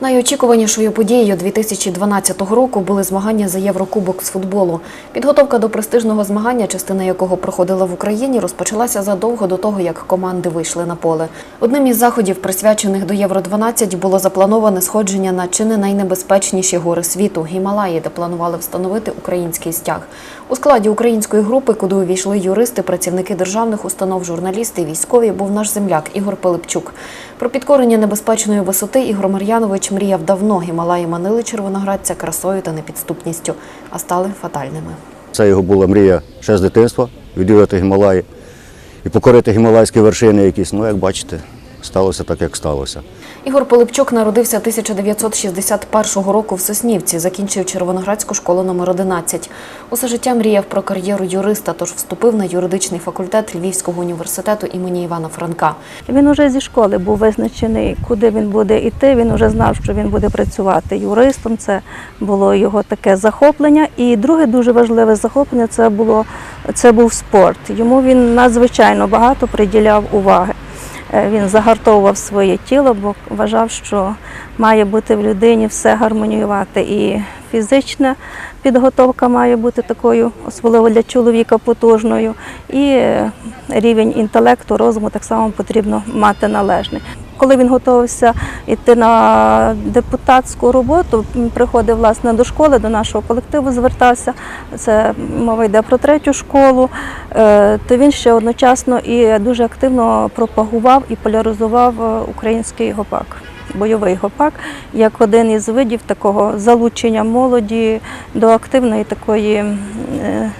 Найочікуванішою подією 2012 року були змагання за Єврокубок з футболу. Підготовка до престижного змагання, частина якого проходила в Україні, розпочалася задовго до того, як команди вийшли на поле. Одним із заходів, присвячених до Євро 12 було заплановане сходження на чи не найнебезпечніші гори світу Гімалаї, де планували встановити український стяг. У складі української групи, куди увійшли юристи, працівники державних установ, журналісти, військові, був наш земляк Ігор Пилипчук. Про підкорення небезпечної висоти Ігор Мар'янович мріяв давно. Гімалаї манили червоноградця красою та непідступністю, а стали фатальними. Це його була мрія ще з дитинства відвідати Гімалаї і покорити гімалайські вершини якісь. Ну, як бачите, сталося так, як сталося. Ігор Пилипчук народився 1961 року в Соснівці, закінчив Червоноградську школу номер 11. Усе життя мріяв про кар'єру юриста, тож вступив на юридичний факультет Львівського університету імені Івана Франка. Він уже зі школи був визначений, куди він буде йти. Він вже знав, що він буде працювати юристом. Це було його таке захоплення. І друге дуже важливе захоплення це був спорт. Йому він надзвичайно багато приділяв уваги. Е, Він загартовував своє тіло, бо вважав, що має бути в людині все гармоніювати. І фізична підготовка має бути такою, особливо для чоловіка, потужною. І е, рівень інтелекту, розуму так само потрібно мати належний. Коли він готувався йти на депутатську роботу, приходив власне до школи, до нашого колективу звертався. Це мова йде про третю школу. е, То він ще одночасно і дуже активно пропагував і поляризував е, український гопак. Бойовий гопак як один із видів такого залучення молоді до активної такої е,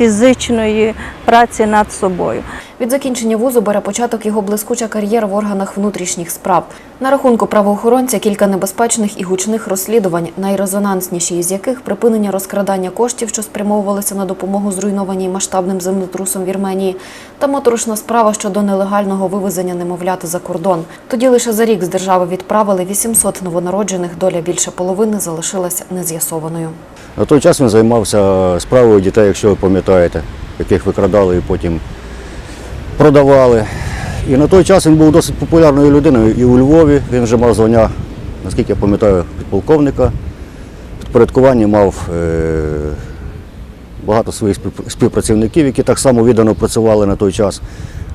фізичної праці над собою. Від закінчення вузу бере початок його блискуча кар'єра в органах внутрішніх справ. На рахунку правоохоронця кілька небезпечних і гучних розслідувань, найрезонансніші із яких припинення розкрадання коштів, що спрямовувалися на допомогу зруйнованій масштабним землетрусом Вірменії, та моторошна справа щодо нелегального вивезення немовлят за кордон. Тоді лише за рік з держави відправили 800 новонароджених, доля більше половини залишилася нез'ясованою. На той час він займався справою дітей, якщо ви пам'ятаєте, яких викрадали і потім продавали. І на той час він був досить популярною людиною і у Львові. Він вже мав звання, наскільки я пам'ятаю, підполковника. Підпорядкування мав е, багато своїх співпрацівників, які так само віддано працювали на той час.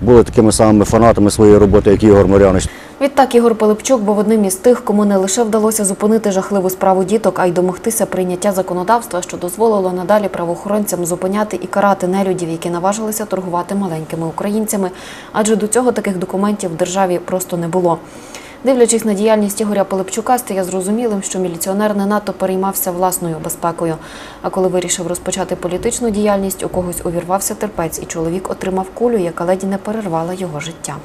Були такими самими фанатами своєї роботи, як Ігор Мар'янович. Відтак Ігор Пилипчук був одним із тих, кому не лише вдалося зупинити жахливу справу діток, а й домогтися прийняття законодавства, що дозволило надалі правоохоронцям зупиняти і карати нелюдів, які наважилися торгувати маленькими українцями, адже до цього таких документів в державі просто не було. Дивлячись на діяльність Ігоря Пилипчука, стає зрозумілим, що міліціонер не надто переймався власною безпекою. А коли вирішив розпочати політичну діяльність, у когось увірвався терпець, і чоловік отримав кулю, яка ледь не перервала його життя.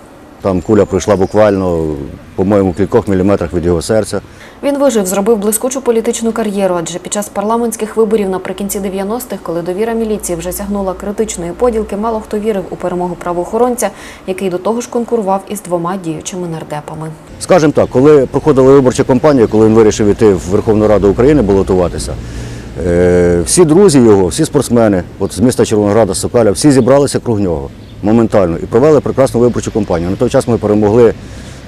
Там куля пройшла буквально, по-моєму, кількох міліметрах від його серця. Він вижив, зробив блискучу політичну кар'єру, адже під час парламентських виборів наприкінці 90-х, коли довіра міліції вже сягнула критичної поділки, мало хто вірив у перемогу правоохоронця, який до того ж конкурував із двома діючими нардепами. Скажімо так, коли проходила виборча кампанія, коли він вирішив іти в Верховну Раду України балотуватися, е, всі друзі його, всі спортсмени, от з міста Червонограда, Сокаля, всі зібралися круг нього моментально і провели прекрасну виборчу кампанію. На той час ми перемогли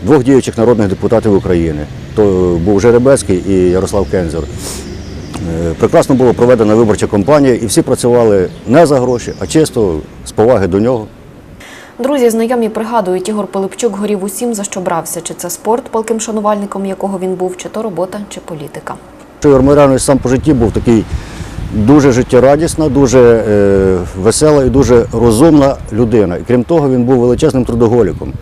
двох діючих народних депутатів України. То був Жеребецький і Ярослав Кензер. Е, Прекрасно було проведена виборча кампанія, і всі працювали не за гроші, а чисто з поваги до нього. Друзі, знайомі пригадують, Ігор Пилипчук горів усім, за що брався. Чи це спорт, палким шанувальником якого він був, чи то робота, чи політика. Ігор Марянович сам по житті був такий дуже життєрадісна, дуже е, весела і дуже розумна людина. І крім того, він був величезним трудоголіком.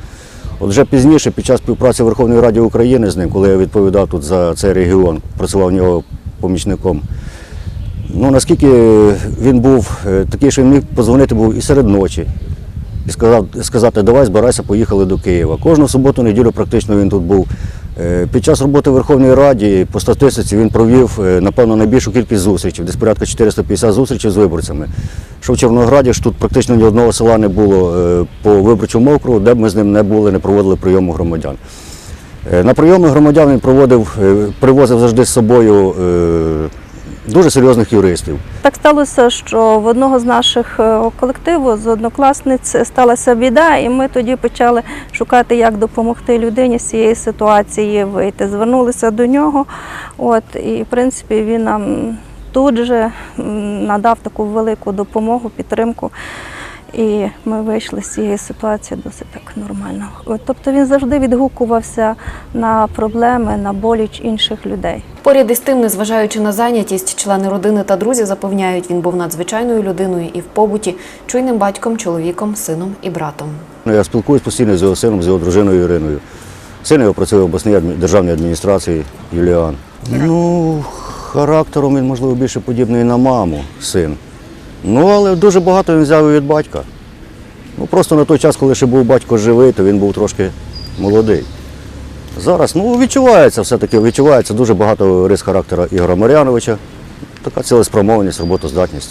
От вже пізніше, під час співпраці Верховної Ради України з ним, коли я відповідав тут за цей регіон, працював в нього помічником. Ну, наскільки він був е, такий, що він міг позвонити був і серед ночі, і сказав, сказати, давай збирайся, поїхали до Києва. Кожну суботу, неділю практично він тут був. Е, Під час роботи в Верховній Раді по статистиці він провів, е, напевно, найбільшу кількість зустрічей, десь порядка 450 зустрічей з виборцями. Що в Чорнограді ж тут практично ні одного села не було е, по виборчому округу, де б ми з ним не були, не проводили прийому громадян. На прийоми громадян він проводив, привозив завжди з собою дуже серйозних юристів. Так сталося, що в одного з наших е, колективу, з однокласниць, сталася біда, і ми тоді почали шукати, як допомогти людині з цієї ситуації вийти. Звернулися до нього, от, і в принципі він нам тут же надав таку велику допомогу, підтримку. І ми вийшли з цієї ситуації досить так нормально. Тобто він завжди відгукувався на проблеми, на боліч інших людей. Поряд із тим, незважаючи на зайнятість, члени родини та друзі запевняють, він був надзвичайною людиною і в побуті, чуйним батьком, чоловіком, сином і братом. Ну, Я спілкуюсь постійно з його сином, з його дружиною Іриною. Син його працює в обласній державній адміністрації Юліан. Ну, характером він, можливо, більше подібний на маму, син. Ну, але дуже багато він взяв від батька. Ну, просто на той час, коли ще був батько живий, то він був трошки молодий. Зараз ну, відчувається все-таки, відчувається дуже багато рис характера Ігора Мар'яновича. Така цілеспромовленість, роботоздатність.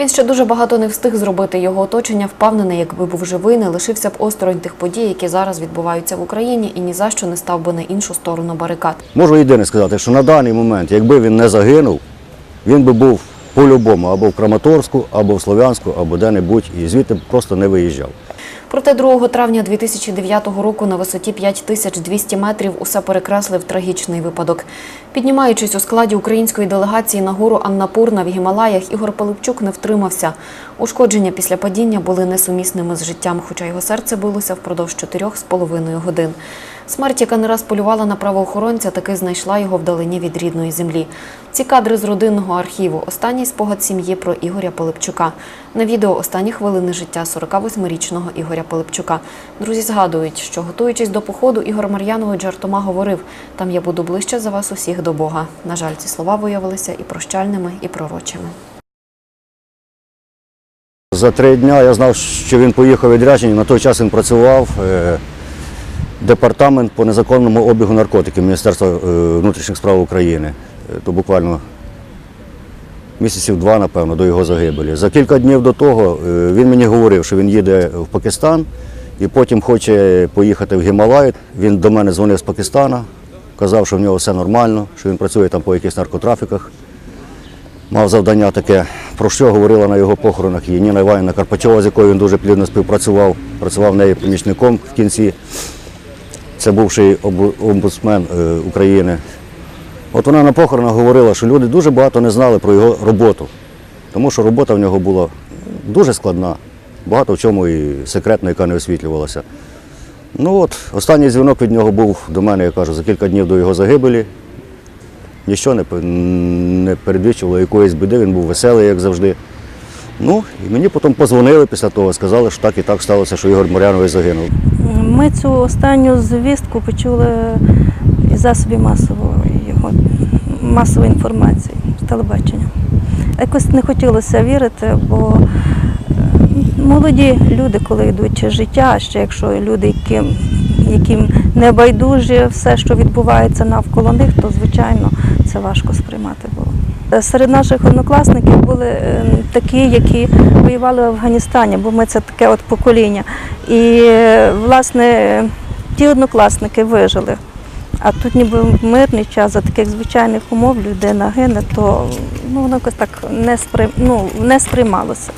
Він ще дуже багато не встиг зробити. Його оточення впевнене, якби був живий, не лишився б осторонь тих подій, які зараз відбуваються в Україні, і ні за що не став би на іншу сторону барикад. Можу єдине сказати, що на даний момент, якби він не загинув, він би був по-любому або в Краматорську, або в Слов'янську, або де-небудь, і звідти просто не виїжджав. Проте 2 травня 2009 року на висоті 5200 метрів усе перекреслив трагічний випадок. Піднімаючись у складі української делегації на гору Аннапурна в Гімалаях, Ігор Пилипчук не втримався. Ушкодження після падіння були несумісними з життям, хоча його серце билося впродовж чотирьох з половиною годин. Смерть, яка не раз полювала на правоохоронця, таки знайшла його вдалині від рідної землі. Ці кадри з родинного архіву. Останній спогад сім'ї про Ігоря Пилипчука. На відео останні хвилини життя 48-річного Ігоря Пилипчука. Друзі згадують, що готуючись до походу, Ігор Мар'янович жартома говорив: там я буду ближче за вас усіх до Бога. На жаль, ці слова виявилися і прощальними, і пророчими. За три дні я знав, що він поїхав відрядження. На той час він працював е, департамент по незаконному обігу наркотиків Міністерства е, внутрішніх справ України. Е, То буквально місяців два, напевно, до його загибелі. За кілька днів до того е, він мені говорив, що він їде в Пакистан і потім хоче поїхати в Гімалай. Він до мене дзвонив з Пакистана, казав, що в нього все нормально, що він працює там по якихось наркотрафіках. Мав завдання таке, про що говорила на його похоронах і Ніна Іванівна Карпачова, з якою він дуже плідно співпрацював, працював в неї помічником в кінці. Це бувший омбудсмен е, України. От вона на похоронах говорила, що люди дуже багато не знали про його роботу, тому що робота в нього була дуже складна, багато в чому і секретна, яка не освітлювалася. Ну от, останній дзвінок від нього був до мене, я кажу, за кілька днів до його загибелі. Ніщо не передвічувало якоїсь біди, він був веселий, як завжди. Ну, і мені потім позвонили після того, сказали, що так і так сталося, що Ігор Морянович загинув. Ми цю останню звістку почули із засобів масової масової інформації з телебачення. Якось не хотілося вірити, бо е, молоді люди, коли йдуть життя, ще якщо люди, яким, яким не байдуже все, що відбувається навколо них, то звичайно це важко сприймати було. Е, Серед наших однокласників були е, такі, які воювали в Афганістані, бо ми це таке от покоління. І е, власне ті однокласники вижили. А тут ніби мирний час за таких звичайних умов людина гине, то ну, воно якось так не, сприй... ну, не сприймалося.